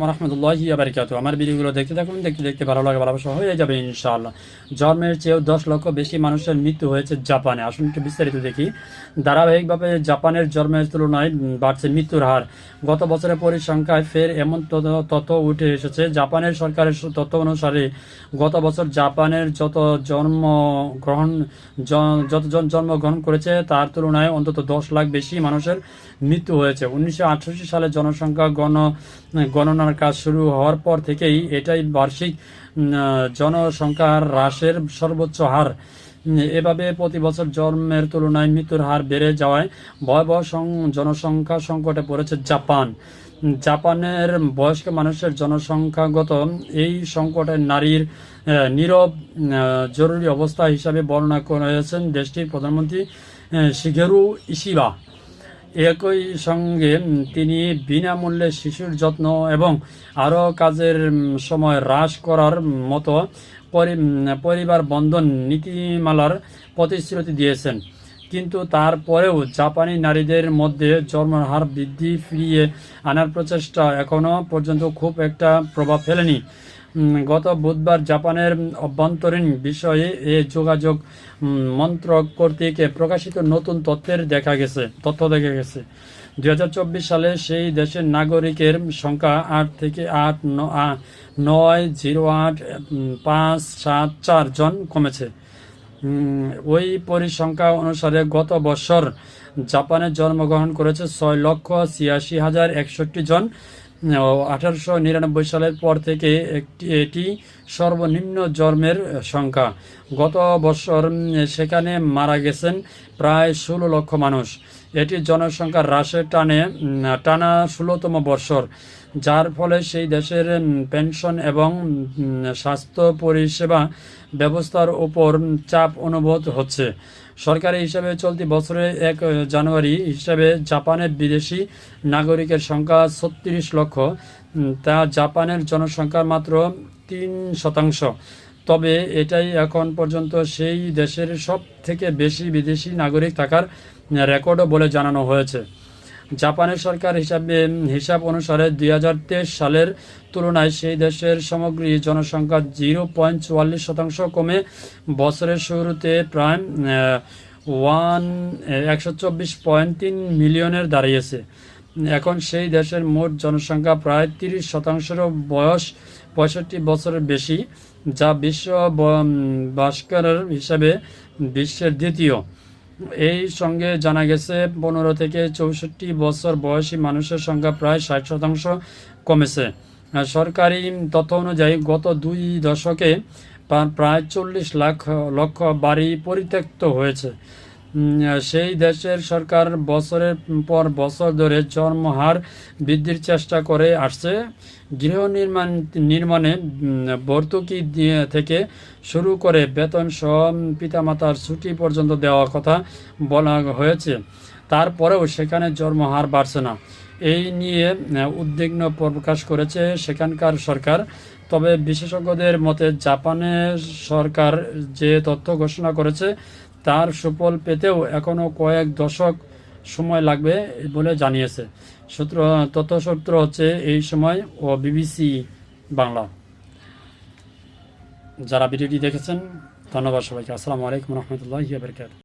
রহমতুল্লাহ বারিকাত আমার ভিডিওগুলো দেখতে থাকুন, দেখতে দেখতে ভালো লাগে ভালোবাসা হয়ে যাবে ইনশাআল্লাহ। জন্মের চেয়েও দশ লক্ষ বেশি মানুষের মৃত্যু হয়েছে জাপানে। আসুন একটু বিস্তারিত দেখি। ধারাবাহিকভাবে জাপানের জন্মের তুলনায় বাড়ছে মৃত্যুর হার। গত বছরের পরিসংখ্যায় ফের এমন তথ্য- উঠে এসেছে, জাপানের সরকারের তথ্য অনুসারে গত বছর জাপানের যত জন্ম গ্রহণ যতজন জন্মগ্রহণ করেছে, তার তুলনায় অন্তত দশ লাখ বেশি মানুষের মৃত্যু হয়েছে। উনিশশো আটষট্টি সালে জনসংখ্যা গণ গণনার কাজ শুরু হওয়ার পর থেকেই এটাই বার্ষিক উম, আহ, জনসংখ্যা হ্রাসের সর্বোচ্চ হার। এভাবে প্রতি বছর জন্মের তুলনায় মৃত্যুর হার বেড়ে যাওয়ায় ভয়াবহ জনসংখ্যা সংকটে পড়েছে জাপান। জাপানের বয়স্ক মানুষের জনসংখ্যাগত এই সংকটে নারীর নীরব জরুরি অবস্থা হিসাবে বর্ণনা করেছেন দেশটির প্রধানমন্ত্রী শিগেরু ইশিবা। একই সঙ্গে তিনি বিনামূল্যে শিশুর যত্ন এবং আরও কাজের সময় হ্রাস করার মতো পরি- পরিবার বন্ধন নীতিমালার প্রতিশ্রুতি দিয়েছেন। কিন্তু তারপরেও জাপানি নারীদের মধ্যে জন্মের হার বৃদ্ধি ফিরিয়ে আনার প্রচেষ্টা এখনও পর্যন্ত খুব একটা প্রভাব ফেলেনি। গত বুধবার জাপানের অভ্যন্তরীণ বিষয়ে এ যোগাযোগ মন্ত্রক কর্তৃক প্রকাশিত নতুন তথ্যের দেখা গেছে, তথ্য দেখা গেছে। দু হাজার চব্বিশ সালে সেই দেশের নাগরিকের সংখ্যা আট থেকে আট নয়, জিরো আট পাঁচ, সাত, চার জন কমেছে। ওই পরিসংখ্যা অনুসারে গত বছর জাপানে জন্মগ্রহণ করেছে ছয় লক্ষ ছিয়াশি হাজার একষট্টি জন। আঠারোশো নিরানব্বই সালের পর থেকে একটি এটি সর্বনিম্ন জন্মের সংখ্যা। গত বছর সেখানে মারা গেছেন প্রায় ষোলো লক্ষ মানুষ। এটি জনসংখ্যা হ্রাসের টানে, টানা ষোলোতম বছর যার ফলে সেই দেশের পেনশন এবং স্বাস্থ্য পরিষেবা ব্যবস্থার উপর চাপ অনুভূত হচ্ছে। সরকারি হিসাবে চলতি বছরে এক জানুয়ারি হিসাবে জাপানের বিদেশি নাগরিকের সংখ্যা ছত্রিশ লক্ষ, তা জাপানের জনসংখ্যার মাত্র তিন শতাংশ। তবে এটাই এখন পর্যন্ত সেই দেশের সব থেকে বেশি বিদেশি নাগরিক থাকার রেকর্ডও বলে জানানো হয়েছে। জাপানের সরকার হিসাবে, হিসাব অনুসারে দুই হাজার তেইশ সালের তুলনায় সেই দেশের সমগ্র জনসংখ্যা জিরো পয়েন্ট চুয়াল্লিশ শতাংশ কমে বছরের শুরুতে প্রায় ওয়ান, একশো চব্বিশ পয়েন্ট তিন মিলিয়নের দাঁড়িয়েছে। এখন সেই দেশের মোট জনসংখ্যা প্রায় তিরিশ শতাংশেরও বয়স পঁয়ষট্টি বছরের বেশি, যা বিশ্ব ভাস্করের হিসাবে বিশ্বের দ্বিতীয়। এই সঙ্গে জানা গেছে, পনেরো থেকে চৌষট্টি বছর বয়সী মানুষের সংখ্যা প্রায় ষাট শতাংশ কমেছে। সরকারি তথ্য অনুযায়ী, গত দুই দশকে প্রায় চল্লিশ লাখ লক্ষ বাড়ি পরিত্যক্ত হয়েছে। সেই দেশের সরকার বছরের পর বছর ধরে জন্মহার বৃদ্ধির চেষ্টা করে আসছে। গৃহ নির্মাণ, নির্মাণে ভর্তুকি থেকে শুরু করে বেতন সহ পিতামাতার ছুটি পর্যন্ত দেওয়ার কথা বলা হয়েছে। তারপরেও সেখানে জন্মহার বাড়ছে না। এই নিয়ে উদ্বিগ্ন প্রকাশ করেছে সেখানকার সরকার। তবে বিশেষজ্ঞদের মতে, জাপানের সরকার যে তথ্য ঘোষণা করেছে তার সুফল পেতেও এখনও কয়েক দশক সময় লাগবে বলে জানিয়েছে। সূত্র, তথ্যসূত্র হচ্ছে এই সময় ও বিবিসি বাংলা। যারা ভিডিওটি দেখেছেন, ধন্যবাদ সবাইকে। আসসালামু আলাইকুম রহমতুল্লাহ